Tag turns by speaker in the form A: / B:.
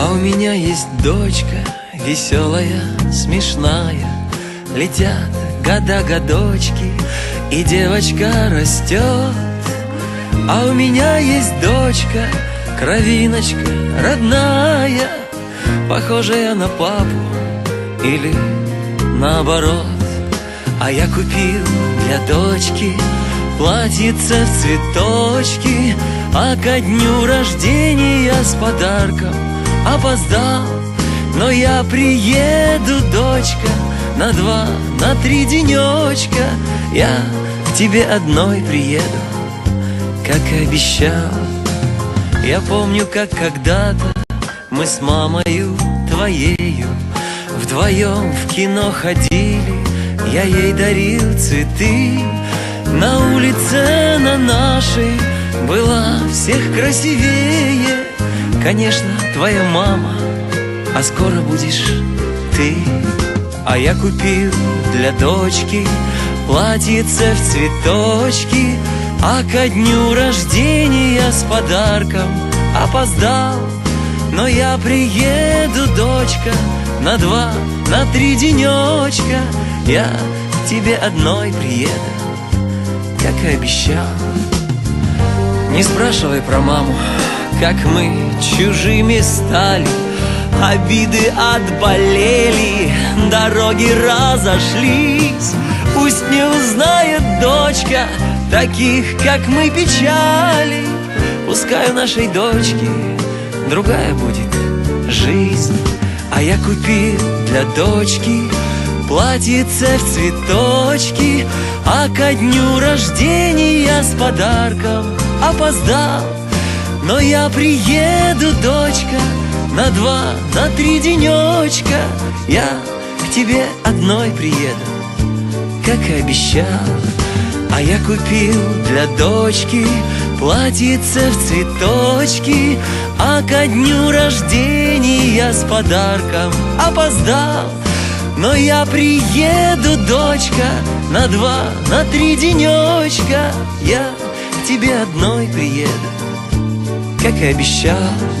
A: А у меня есть дочка веселая, смешная. Летят года-годочки, и девочка растет. А у меня есть дочка, кровиночка родная. Похожая на папу или наоборот. А я купил для дочки платьице в цветочки. А ко дню рождения с подарком опоздал. Но я приеду, дочка, на два, на три денечка Я к тебе одной приеду, как и обещал. Я помню, как когда-то мы с мамою твоею Вдвоем в кино ходили, я ей дарил цветы. На улице на нашей была всех красивее Конечно, твоя мама, а скоро будешь ты. А я купил для дочки платьице в цветочки А ко дню рождения с подарком опоздал. Но я приеду, дочка, на два, на три денечка Я тебе одной приеду, как и обещал. Не спрашивай про маму, как мы чужими стали. Обиды отболели, дороги разошлись. Пусть не узнает дочка таких, как мы, печали. Пускай у нашей дочки другая будет жизнь. А я купил для дочки платьице в цветочки. А ко дню рождения с подарком опоздал Но я приеду, дочка, на два, на три денечка Я к тебе одной приеду, как и обещал. А я купил для дочки платьице в цветочки А ко дню рождения с подарком опоздал. Но я приеду, дочка, на два, на три денечка Я к тебе одной приеду, как и обещал